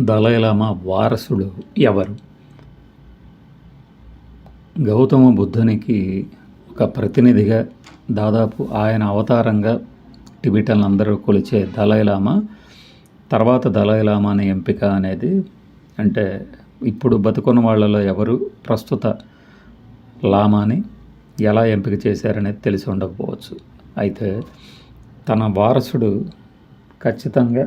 Dalai Lama వారసుడు ఎవరు? గౌతమ బుద్ధునికి ఒక ప్రతినిధిగా దాదాపు ఆయన అవతారంగా టిబిటన్లందరూ కొలిచే దలైలామా తర్వాత దలైలామాని ఎంపిక అనేది అంటే ఇప్పుడు బతుకున్న వాళ్ళలో ఎవరు ప్రస్తుత లామాని ఎలా ఎంపిక చేశారనేది తెలిసి ఉండకపోవచ్చు. అయితే తన వారసుడు ఖచ్చితంగా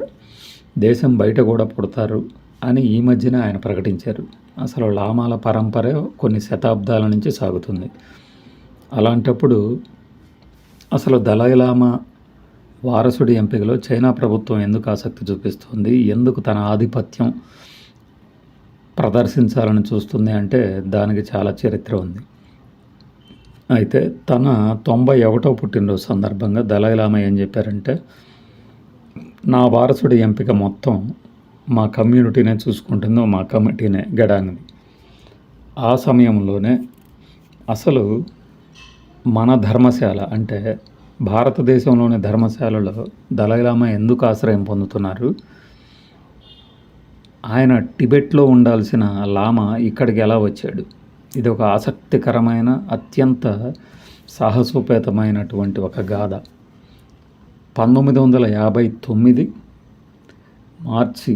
దేశం బయట కూడా పుడతారు అని ఈ మధ్యన ఆయన ప్రకటించారు. అసలు లామాల పరంపర కొన్ని శతాబ్దాల నుంచి సాగుతుంది. అలాంటప్పుడు అసలు దలైలామా వారసుడి ఎంపికలో చైనా ప్రభుత్వం ఎందుకు ఆసక్తి చూపిస్తుంది? ఎందుకు తన ఆధిపత్యం ప్రదర్శించాలని చూస్తుంది అంటే దానికి చాలా చరిత్ర ఉంది. అయితే తన తొంభై ఒకటో పుట్టినరోజు సందర్భంగా దలైలామా ఏం చెప్పారంటే నా వారసుడి ఎంపిక మొత్తం మా కమ్యూనిటీనే చూసుకుంటుందో మా కమిటీనే గడానిది. ఆ సమయంలోనే అసలు మన ధర్మశాల అంటే భారతదేశంలోని ధర్మశాలలో దలైలామా ఎందుకు ఆశ్రయం పొందుతున్నారు? ఆయన టిబెట్లో ఉండాల్సిన లామా ఇక్కడికి ఎలా వచ్చాడు? ఇది ఒక ఆసక్తికరమైన అత్యంత సాహసోపేతమైనటువంటి ఒక గాథ. పంతొమ్మిది వందల యాభై తొమ్మిది మార్చి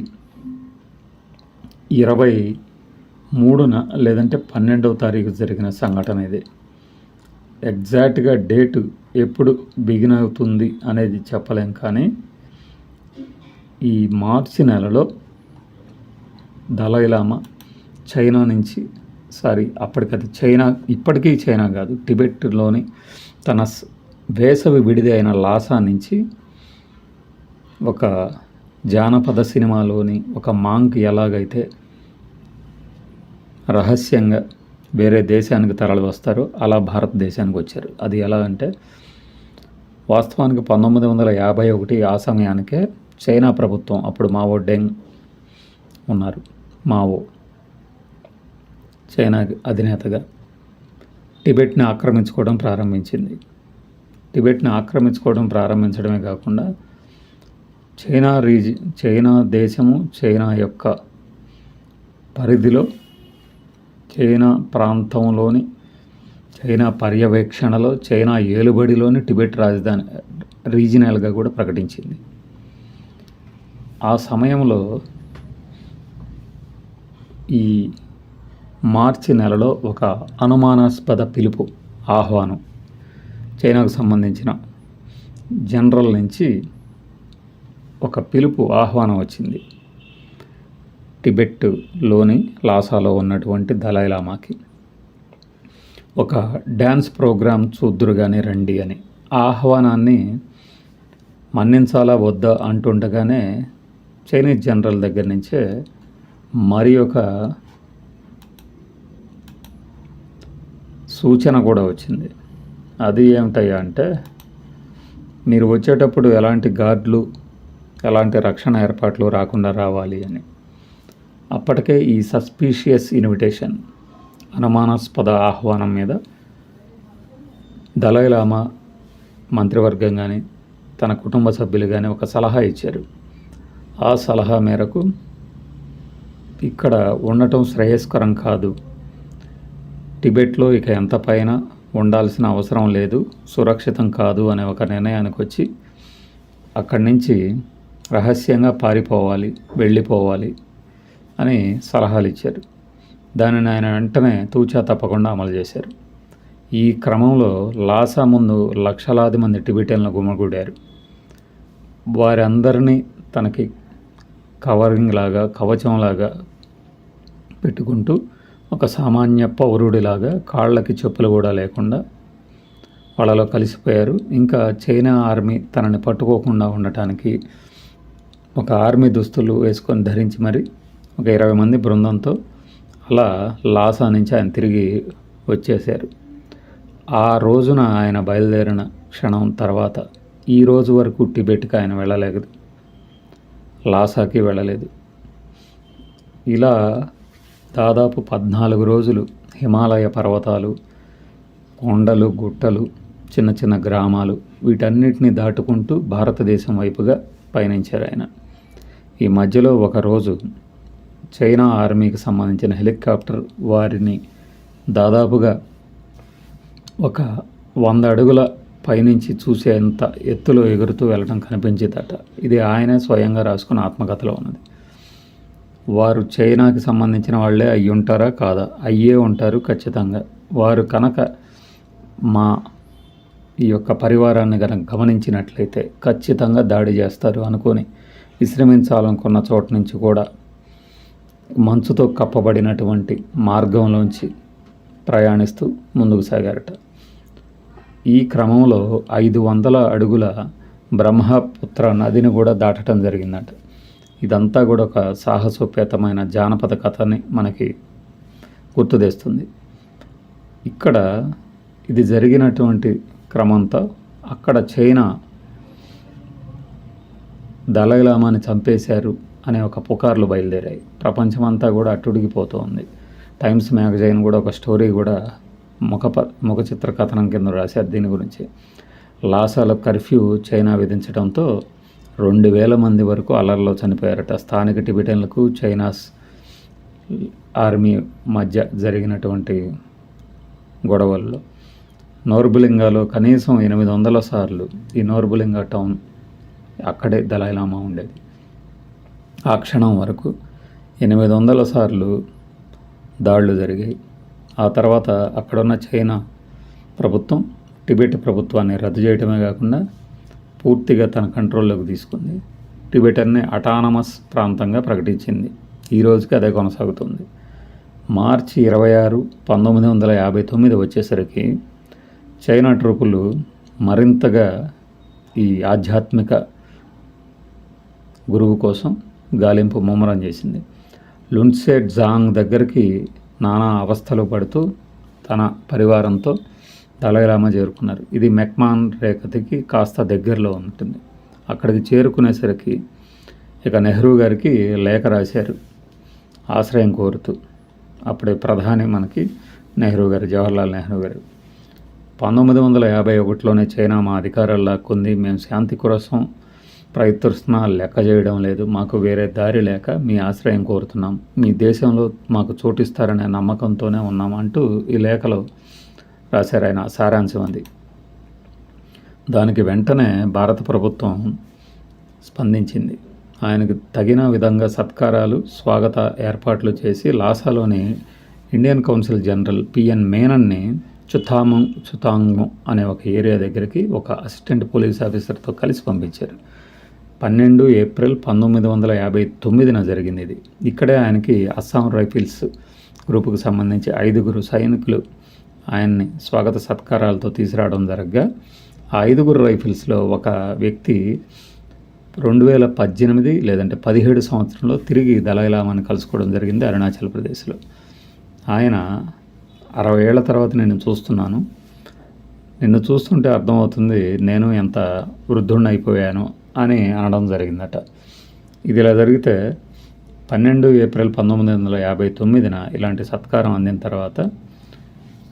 ఇరవై మూడున లేదంటే పన్నెండవ తారీఖు జరిగిన సంఘటన ఇది. ఎగ్జాక్ట్గా డేటు ఎప్పుడు బిగిన్ అవుతుంది అనేది చెప్పలేం కానీ ఈ మార్చి నెలలో దలైలామా చైనా నుంచి సారీ అప్పటికది చైనా ఇప్పటికీ చైనా కాదు టిబెట్లోని తన వేసవి విడిది అయిన లాసా నుంచి ఒక జానపద సినిమాలోని ఒక మాంక్ ఎలాగైతే రహస్యంగా వేరే దేశానికి తరలి వస్తారో అలా భారతదేశానికి వచ్చారు. అది ఎలా అంటే వాస్తవానికి పంతొమ్మిది వందల యాభై ఒకటి ఆ సమయానికే చైనా ప్రభుత్వం అప్పుడు మావో డెంగ్ ఉన్నారు. మావో చైనా అధినేతగా టిబెట్ని ఆక్రమించుకోవడం ప్రారంభించింది. టిబెట్ని ఆక్రమించుకోవడం ప్రారంభించడమే కాకుండా చైనా రీజి చైనా దేశము చైనా యొక్క పరిధిలో చైనా ప్రాంతంలోని చైనా పర్యవేక్షణలో చైనా ఏలుబడిలోని టిబెట్ రాజధాని రీజినల్గా కూడా ప్రకటించింది. ఆ సమయంలో ఈ మార్చి నెలలో ఒక అనుమానాస్పద పిలుపు ఆహ్వానం చైనాకు సంబంధించిన జనరల్ నుంచి ఒక పిలుపు ఆహ్వానం వచ్చింది. టిబెట్లోని లాసాలో ఉన్నటువంటి దలైలామాకి ఒక డ్యాన్స్ ప్రోగ్రాం చూద్దురు కానీ రండి అని. ఆహ్వానాన్ని మన్నించాలా వద్దా అంటుండగానే చైనీస్ జనరల్ దగ్గర నుంచే మరి ఒక సూచన కూడా వచ్చింది. అది ఏమిటయ్యా అంటే మీరు వచ్చేటప్పుడు ఎలాంటి గార్డులు ఎలాంటి రక్షణ ఏర్పాట్లు రాకుండా రావాలి అని. అప్పటికే ఈ సస్పీషియస్ ఇన్విటేషన్ అనుమానాస్పద ఆహ్వానం మీద దలైలామా మంత్రివర్గం కానీ తన కుటుంబ సభ్యులు కానీ ఒక సలహా ఇచ్చారు. ఆ సలహా మేరకు ఇక్కడ ఉండటం శ్రేయస్కరం కాదు. టిబెట్లో ఇక ఎంత పైన ఉండాల్సిన అవసరం లేదు సురక్షితం కాదు అనే ఒక నిర్ణయానికి వచ్చి అక్కడి నుంచి రహస్యంగా పారిపోవాలి వెళ్ళిపోవాలి అని సలహాలు ఇచ్చారు. దానిని ఆయన వెంటనే తూచా తప్పకుండా అమలు చేశారు. ఈ క్రమంలో లాసా ముందు లక్షలాది మంది టిబిటన్లు గుమ్మగూడారు వారందరినీ తనకి కవరింగ్ లాగా కవచంలాగా పెట్టుకుంటూ ఒక సామాన్య పౌరుడిలాగా కాళ్ళకి చెప్పులు కూడా లేకుండా వాళ్ళలో కలిసిపోయారు. ఇంకా చైనా ఆర్మీ తనని పట్టుకోకుండా ఉండటానికి ఒక ఆర్మీ దుస్తులు వేసుకొని ధరించి మరి ఒక ఇరవై మంది బృందంతో అలా లాసా నుంచి ఆయన తిరిగి వచ్చేసారు ఆ రోజున ఆయన బయలుదేరిన క్షణం తర్వాత ఈ రోజు వరకు టిబెట్కి ఆయన వెళ్ళలేదు. లాసాకి వెళ్ళలేదు. ఇలా దాదాపు పద్నాలుగు రోజులు హిమాలయ పర్వతాలు కొండలు గుట్టలు చిన్న చిన్న గ్రామాలు వీటన్నిటిని దాటుకుంటూ భారతదేశం వైపుగా పయనించారు ఆయన. ఈ మధ్యలో ఒకరోజు చైనా ఆర్మీకి సంబంధించిన హెలికాప్టర్ వారిని దాదాపుగా ఒక వంద అడుగుల పైనుంచి చూసేంత ఎత్తులో ఎగురుతూ వెళ్ళడం కనిపించేదట. ఇది ఆయనే స్వయంగా రాసుకున్న ఆత్మకథలో ఉన్నది. వారు చైనాకి సంబంధించిన వాళ్ళే అయ్యి ఉంటారా? కాదా. అయ్యే ఉంటారు ఖచ్చితంగా. వారు కనుక మా ఈ యొక్క పరివారాన్ని కనుక గమనించినట్లయితే ఖచ్చితంగా దాడి చేస్తారు అనుకొని విశ్రమించాలనుకున్న చోట నుంచి కూడా మంచుతో కప్పబడినటువంటి మార్గంలోంచి ప్రయాణిస్తూ ముందుకు సాగారట. ఈ క్రమంలో ఐదు వందల అడుగుల బ్రహ్మపుత్ర నదిని కూడా దాటడం జరిగిందట. ఇదంతా కూడా ఒక సాహసోపేతమైన జానపద కథని మనకి గుర్తు తెస్తుంది ఇక్కడ ఇది జరిగినటువంటి క్రమంతో అక్కడ చైనా దళైలామాని చంపేశారు అనే ఒక పుకార్లు బయలుదేరాయి. ప్రపంచమంతా కూడా అట్టుడిగిపోతోంది. టైమ్స్ మ్యాగజైన్ కూడా ఒక స్టోరీ కూడా ముఖ ముఖ చిత్ర కథనం కింద రాశారు దీని గురించి. లాసాల కర్ఫ్యూ చైనా విధించడంతో రెండు వేల మంది వరకు అలర్లో చనిపోయారట. స్థానిక టిబిటన్లకు చైనాస్ ఆర్మీ మధ్య జరిగినటువంటి గొడవల్లో నోర్బులింగాలో కనీసం ఎనిమిది వందల సార్లు ఈ నోర్బులింగా టౌన్ అక్కడే దలైలామా ఉండేది. ఆ క్షణం వరకు ఎనిమిది వందల సార్లు దాడులు జరిగాయి. ఆ తర్వాత అక్కడున్న చైనా ప్రభుత్వం టిబెట్ ప్రభుత్వాన్ని రద్దు చేయటమే కాకుండా పూర్తిగా తన కంట్రోల్లోకి తీసుకుంది. టిబెటర్ని అటానమస్ ప్రాంతంగా ప్రకటించింది. ఈ రోజుకి అదే కొనసాగుతుంది. మార్చి ఇరవై ఆరు పంతొమ్మిది వందల యాభై తొమ్మిది వచ్చేసరికి చైనా ట్రూపులు మరింతగా ఈ ఆధ్యాత్మిక గురువు కోసం గాలింపు ముమ్మరం చేసింది. లున్సెట్ జాంగ్ దగ్గరికి నానా అవస్థలు పడుతూ తన పరివారంతో దలైలామా చేరుకున్నారు. ఇది మెక్మాన్ రేఖతికి కాస్త దగ్గరలో ఉంటుంది. అక్కడికి చేరుకునేసరికి ఇక నెహ్రూ గారికి లేఖ రాశారు. ఆశ్రయం కోరుతూ. అప్పుడే ప్రధాని మనకి నెహ్రూ గారు జవహర్లాల్ నెహ్రూ గారు. పంతొమ్మిది వందల యాభై ఒకటిలోనే చైనా మా అధికారాలు లాక్కుంది. మేము శాంతి కోసం ప్రయత్నిస్తున్నా లెక్క చేయడం లేదు. మాకు వేరే దారి లేక మీ ఆశ్రయం కోరుతున్నాం. మీ దేశంలో మాకు చోటిస్తారనే నమ్మకంతోనే ఉన్నాం అంటూ ఈ లేఖలో రాశారు ఆయన. సారాంశం అది. దానికి వెంటనే భారత ప్రభుత్వం స్పందించింది. ఆయనకు తగిన విధంగా సత్కారాలు స్వాగత ఏర్పాట్లు చేసి లాసాలోని ఇండియన్ కౌన్సిల్ జనరల్ పిఎన్ మేనన్ని చుతాము చుతాంగు అనే ఒక ఏరియా దగ్గరికి ఒక అసిస్టెంట్ పోలీస్ ఆఫీసర్తో కలిసి పంపించారు. పన్నెండు ఏప్రిల్ పంతొమ్మిది వందల యాభై తొమ్మిదిన జరిగింది ఇది. ఇక్కడే ఆయనకి అస్సాం రైఫిల్స్ గ్రూపుకు సంబంధించి ఐదుగురు సైనికులు ఆయన్ని స్వాగత సత్కారాలతో తీసుకురావడం జరగగా ఆ ఐదుగురు రైఫిల్స్లో ఒక వ్యక్తి రెండు వేల పద్దెనిమిది లేదంటే పదిహేడు సంవత్సరంలో తిరిగి దళైలామాని కలుసుకోవడం జరిగింది అరుణాచల్ ప్రదేశ్లో. ఆయన అరవై ఏళ్ళ తర్వాత నేను చూస్తున్నాను. నిన్ను చూస్తుంటే అర్థమవుతుంది నేను ఎంత వృద్ధుణ్ణి అయిపోయాను అని అనడం జరిగిందట. ఇది ఇలా జరిగితే పన్నెండు ఏప్రిల్ పంతొమ్మిది వందల యాభై తొమ్మిదిన ఇలాంటి సత్కారం అందిన తర్వాత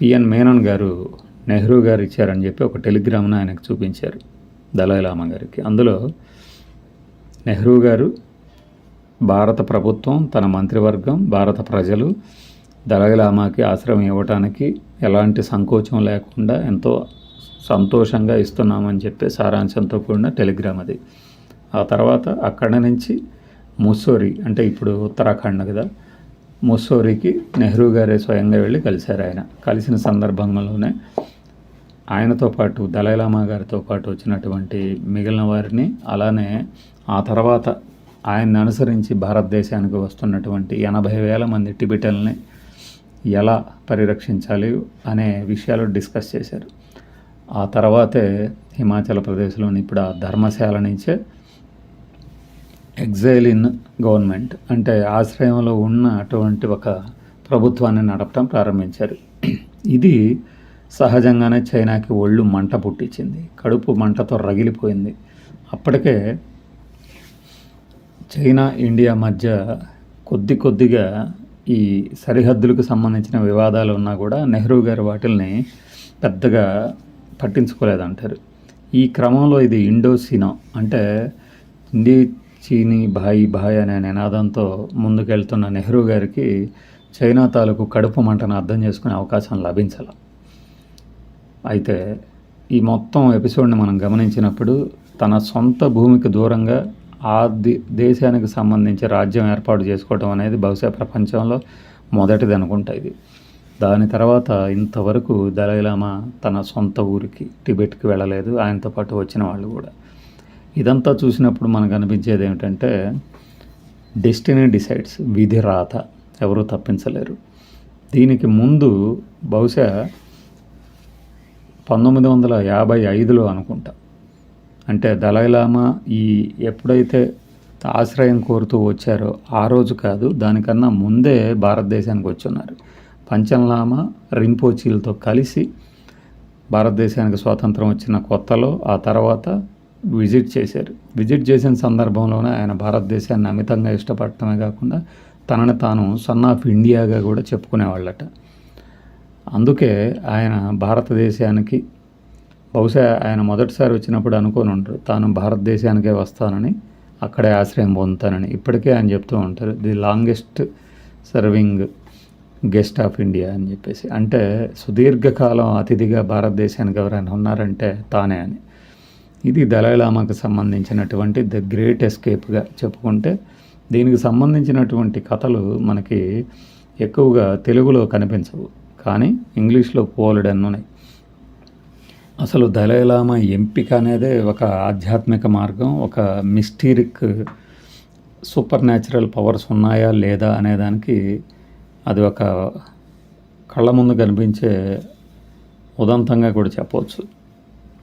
పిఎన్ మేనన్ గారు నెహ్రూ గారు ఇచ్చారని చెప్పి ఒక టెలిగ్రామ్ను ఆయనకు చూపించారు దళైలామా గారికి. అందులో నెహ్రూ గారు భారత ప్రభుత్వం తన మంత్రివర్గం భారత ప్రజలు దళైలామాకి ఆశ్రయం ఇవ్వటానికి ఎలాంటి సంకోచం లేకుండా ఎంతో సంతోషంగా ఇస్తున్నామని చెప్పి సారాంశంతో కూడిన టెలిగ్రామ్ అది. ఆ తర్వాత అక్కడ నుంచి ముస్సోరి అంటే ఇప్పుడు ఉత్తరాఖండ్ కదా ముస్సోరికి నెహ్రూ గారే స్వయంగా వెళ్ళి కలిశారు ఆయన. కలిసిన సందర్భంలోనే ఆయనతో పాటు దళైలామా గారితో పాటు వచ్చినటువంటి మిగిలిన వారిని అలానే ఆ తర్వాత ఆయన్ని అనుసరించి భారతదేశానికి వస్తున్నటువంటి ఎనభై వేల మంది టిబిటల్ని ఎలా పరిరక్షించాలి అనే విషయాలు డిస్కస్ చేశారు. ఆ తర్వాతే హిమాచల్ ప్రదేశ్లోని ఇప్పుడు ఆ ధర్మశాల నుంచే ఎగ్జైల్ ఇన్ గవర్నమెంట్ అంటే ఆశ్రయంలో ఉన్న అటువంటి ఒక ప్రభుత్వాన్ని నడపడం ప్రారంభించారు. ఇది సహజంగానే చైనాకి ఒళ్ళు మంట పుట్టించింది. కడుపు మంటతో రగిలిపోయింది. అప్పటికే చైనా ఇండియా మధ్య కొద్ది కొద్దిగా ఈ సరిహద్దులకు సంబంధించిన వివాదాలు ఉన్నా కూడా నెహ్రూ గారు వాటిల్ని పెద్దగా పట్టించుకోలేదంటారు. ఈ క్రమంలో ఇది ఇండోసినో అంటే ఇండి చీనీ భాయి భాయ్ అనే నినాదంతో ముందుకెళ్తున్న నెహ్రూ గారికి చైనా తాలూకు కడుపు మంటను అర్థం చేసుకునే అవకాశం లభించాల. అయితే ఈ మొత్తం ఎపిసోడ్ని మనం గమనించినప్పుడు తన సొంత భూమికి దూరంగా ఆ దే- దేశానికి సంబంధించి రాజ్యం ఏర్పాటు చేసుకోవడం అనేది బహుశా ప్రపంచంలో మొదటిది అనుకుంటా ఇది. దాని తర్వాత ఇంతవరకు దలైలామా తన సొంత ఊరికి టిబెట్కి వెళ్ళలేదు. ఆయనతో పాటు వచ్చిన వాళ్ళు కూడా. ఇదంతా చూసినప్పుడు మనకు అనిపించేది ఏమిటంటే డెస్టినీ డిసైడ్స్ విధి రాత. ఎవరూ తప్పించలేరు. దీనికి ముందు బహుశా పంతొమ్మిది వందల యాభై ఐదులో అనుకుంటా. అంటే దలైలామా ఈ ఎప్పుడైతే ఆశ్రయం కోరుతూ వచ్చారో ఆ రోజు కాదు దానికన్నా ముందే భారతదేశానికి వచ్చున్నారు. పంచన్లామా రింపోచీలతో కలిసి భారతదేశానికి స్వాతంత్రం వచ్చిన కొత్తలో ఆ తర్వాత విజిట్ చేశారు. విజిట్ చేసిన సందర్భంలోనే ఆయన భారతదేశాన్ని అమితంగా ఇష్టపడటమే కాకుండా తనని తాను సన్ ఆఫ్ ఇండియాగా కూడా చెప్పుకునేవాళ్ళట. అందుకే ఆయన భారతదేశానికి బహుశా ఆయన మొదటిసారి వచ్చినప్పుడు అనుకోని ఉంటారు తాను భారతదేశానికే వస్తానని అక్కడే ఆశ్రయం పొందుతానని. ఇప్పటికే ఆయన చెప్తూ ఉంటారు the longest serving guest of India అని చెప్పేసి. అంటే సుదీర్ఘకాలం అతిథిగా భారతదేశానికి ఎవరైనా ఉన్నారంటే తానే అని. ఇది దళైలామాకు సంబంధించినటువంటి ద గ్రేట్ ఎస్కేప్గా చెప్పుకుంటే దీనికి సంబంధించినటువంటి కథలు మనకి ఎక్కువగా తెలుగులో కనిపించవు. కానీ ఇంగ్లీష్లో పోలెడన్ ఉన్నాయి. అసలు దళైలామా ఎంపిక అనేదే ఒక ఆధ్యాత్మిక మార్గం ఒక మిస్టీరిక్ సూపర్ న్యాచురల్ పవర్స్ ఉన్నాయా లేదా అనేదానికి అది ఒక కళ్ళ ముందు కనిపించే ఉదంతంగా కూడా చెప్పవచ్చు.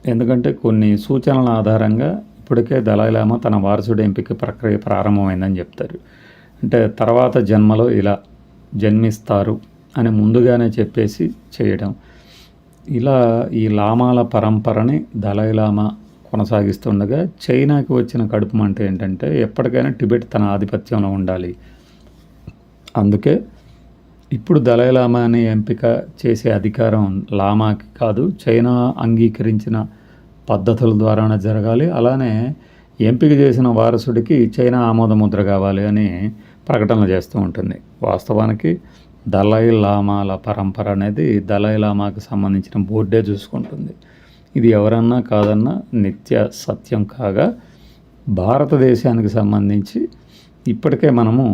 ఎందుకంటే కొన్ని సూచనల ఆధారంగా ఇప్పటికే దళైలామా తన వారసుడి ఎంపిక ప్రక్రియ ప్రారంభమైందని చెప్తారు. అంటే తర్వాత జన్మలో ఇలా జన్మిస్తారు అని ముందుగానే చెప్పేసి చేయడం. ఇలా ఈ లామాల పరంపరని దళైలామా కొనసాగిస్తుండగా చైనాకి వచ్చిన కడుపు మంట ఏంటంటే ఎప్పటికైనా టిబెట్ తన ఆధిపత్యంలో ఉండాలి. అందుకే ఇప్పుడు దళైలామాని ఎంపిక చేసే అధికారం లామాకి కాదు చైనా అంగీకరించిన పద్ధతుల ద్వారానే జరగాలి. అలానే ఎంపిక చేసిన వారసుడికి చైనా ఆమోద ముద్ర కావాలి అని ప్రకటనలు చేస్తూ ఉంటుంది. వాస్తవానికి దలై లామాల పరంపర అనేది దలై లామాకి సంబంధించిన బోర్డే చూసుకుంటుంది. ఇది ఎవరన్నా కాదన్నా నిత్య సత్యం కాగా భారతదేశానికి సంబంధించి ఇప్పటికే మనము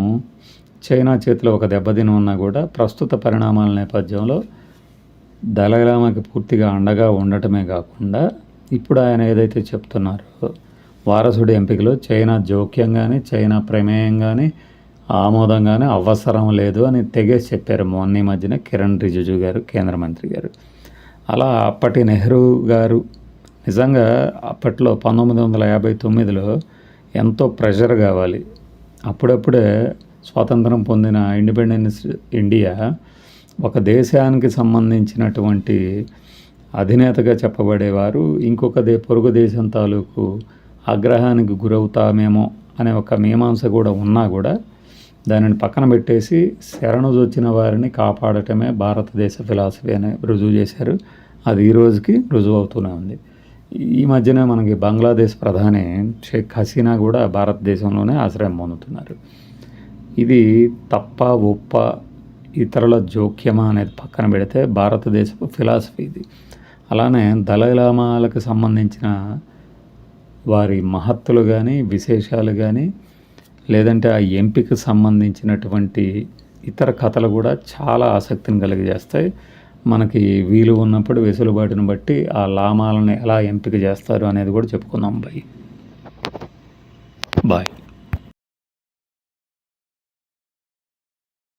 చైనా చేతిలో ఒక దెబ్బతిని ఉన్నా కూడా ప్రస్తుత పరిణామాల నేపథ్యంలో దళైలామాకి పూర్తిగా అండగా ఉండటమే కాకుండా ఇప్పుడు ఆయన ఏదైతే చెప్తున్నారో వారసుడి ఎంపికలో చైనా జోక్యం కానీ చైనా ప్రమేయం కానీ ఆమోదం కానీ అవసరం లేదు అని తెగేసి చెప్పారు. మొన్న మధ్యన కిరణ్ రిజిజు గారు కేంద్ర మంత్రి గారు. అలా అప్పటి నెహ్రూ గారు నిజంగా అప్పట్లో పంతొమ్మిది వందల యాభై తొమ్మిదిలో ఎంతో ప్రెషర్ కావాలి. అప్పుడప్పుడే స్వాతంత్రం పొందిన ఇండిపెండెన్స్ ఇండియా ఒక దేశానికి సంబంధించినటువంటి అధినేతగా చెప్పబడేవారు. ఇంకొక దే పొరుగు దేశం తాలూకు ఆగ్రహానికి గురవుతామేమో అనే ఒక మీమాంస కూడా ఉన్నా కూడా దానిని పక్కన పెట్టేసి శరణు వచ్చిన వారిని కాపాడటమే భారతదేశ ఫిలాసఫీ అని రుజువు చేశారు. అది ఈ రోజుకి రుజువు అవుతూనే ఉంది. ఈ మధ్యనే మనకి బంగ్లాదేశ్ ప్రధాని షేక్ హసీనా కూడా భారతదేశంలోనే ఆశ్రయం పొందుతున్నారు. ఇది తప్ప ఒప్ప ఇతరుల జోక్యమా అనేది పక్కన పెడితే భారతదేశపు ఫిలాసఫీ ఇది. అలానే దళైలామాలకు సంబంధించిన వారి మహత్తులు కానీ విశేషాలు కానీ లేదంటే ఆ ఎంపిక సంబంధించినటువంటి ఇతర కథలు కూడా చాలా ఆసక్తిని కలిగజేస్తాయి. మనకి వీలు ఉన్నప్పుడు వెసులుబాటును బట్టి ఆ లామాలను ఎలా ఎంపిక చేస్తారు అనేది కూడా చెప్పుకుందాం. Bye bye